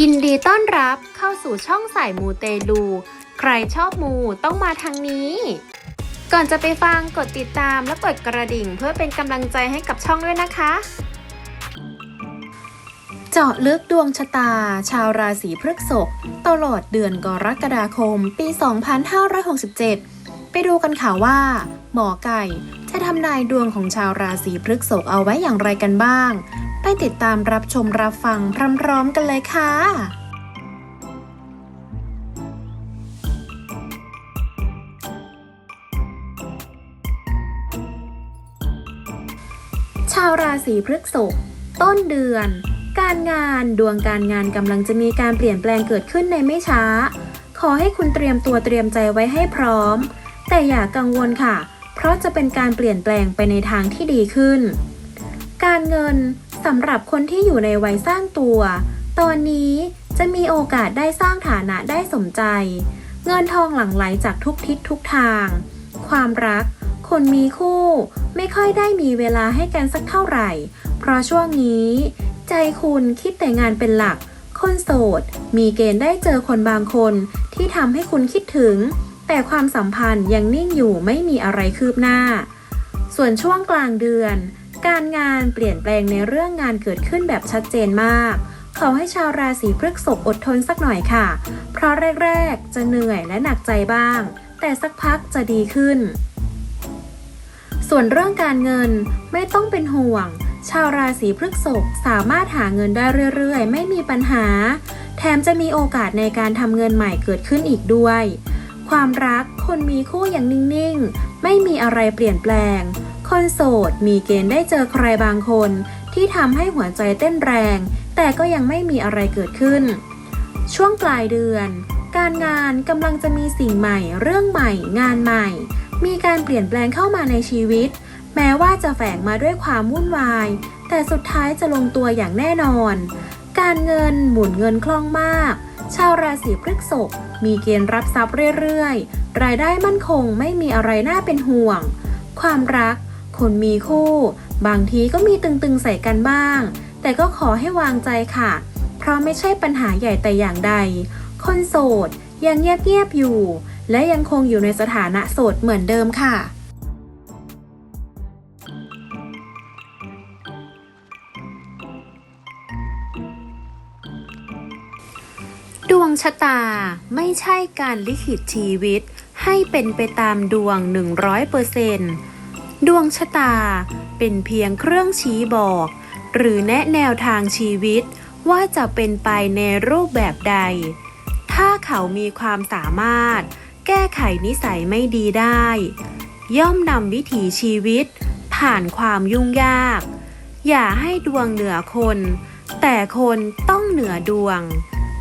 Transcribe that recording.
ยินดีต้อนรับเข้าสู่ช่องสายมูเตลู ใครชอบมูต้องมาทางนี้ ก่อนจะไปฟังกดติดตามและกดกระดิ่งเพื่อเป็นกำลังใจให้กับช่องด้วยนะคะ เจาะลึกดวงชะตา ชาวราศีพฤษภตลอดเดือนกรกฎาคม ปี 2567 ไปดูกันค่ะว่า หมอไก่ ทำนายดวงของชาวราศีพฤษภเอาไว้อย่างไรกันบ้าง ไปติดตามรับชมรับฟังพร้อมๆกันเลยค่ะชาวราศีพฤษภต้นเดือน การงานดวงการงานกำลังจะมีการเปลี่ยนแปลงเกิดขึ้นในไม่ช้า ขอให้คุณเตรียมตัวเตรียมใจไว้ให้พร้อม แต่อย่ากังวลค่ะ เพราะจะเป็นการเปลี่ยนแปลงไปในทางที่ดีขึ้น การเงินสำหรับคนที่อยู่ในวัยสร้างตัว ตอนนี้จะมีโอกาสได้สร้างฐานะได้สมใจ เงินทองหลั่งไหลจากทุกทิศทุกทาง ความรัก คนมีคู่ ไม่ค่อยได้มีเวลาให้กันสักเท่าไหร่ เพราะช่วงนี้ ใจคุณคิดแต่งานเป็นหลัก คนโสด มีเกณฑ์ได้เจอคนบางคนที่ทำให้คุณคิดถึง แต่ความสัมพันธ์ยังนิ่งอยู่ไม่มีอะไรคืบหน้า ส่วนช่วงกลางเดือน การงานเปลี่ยนแปลงในเรื่องงานเกิดขึ้นแบบชัดเจนมาก ขอให้ชาวราศีพฤษภอดทนสักหน่อยค่ะ เพราะแรกๆ จะเหนื่อยและหนักใจบ้าง แต่สักพักจะดีขึ้น ส่วนเรื่องการเงินไม่ต้องเป็นห่วง ชาวราศีพฤษภสามารถหาเงินได้เรื่อยๆ ไม่มีปัญหา แถมจะมีโอกาสในการทำเงินใหม่เกิดขึ้นอีกด้วย ความรัก คนมีคู่อย่างนิ่งๆ ไม่มีอะไรเปลี่ยนแปลง คนโสดมีเกณฑ์ได้เจอใครบางคน ที่ทำให้หัวใจเต้นแรง แต่ก็ยังไม่มีอะไรเกิดขึ้น ช่วงปลายเดือน การงานกำลังจะมีสิ่งใหม่ เรื่องใหม่ งานใหม่ มีการเปลี่ยนแปลงเข้ามาในชีวิต แม้ว่าจะแฝงมาด้วยความวุ่นวาย แต่สุดท้ายจะลงตัวอย่างแน่นอน การเงินหมุนเงินคล่องมาก ชาวราศีพฤษภมีเกณฑ์รับทรัพย์เรื่อยๆ รายได้มั่นคงไม่มีอะไรน่าเป็นห่วง ความรัก คนมีคู่ บางทีก็มีตึงๆใส่กันบ้าง แต่ก็ขอให้วางใจค่ะ เพราะไม่ใช่ปัญหาใหญ่แต่อย่างใด คนโสดยังเงียบๆอยู่ และยังคงอยู่ในสถานะโสดเหมือนเดิมค่ะ วงชะตาไม่ใช่การลิขิตชีวิต ให้เป็นไปตามดวง 100%ดวงชะตาเป็นเพียงเครื่องชี้บอก หรือแนะแนวทางชีวิตว่าจะเป็นไปในรูปแบบใด ถ้าเขามีความสามารถ แก้ไขนิสัยไม่ดีได้ ย่อมนำวิถีชีวิต ผ่านความยุ่งยาก อย่าให้ดวงเหนือคน แต่คนต้องเหนือดวง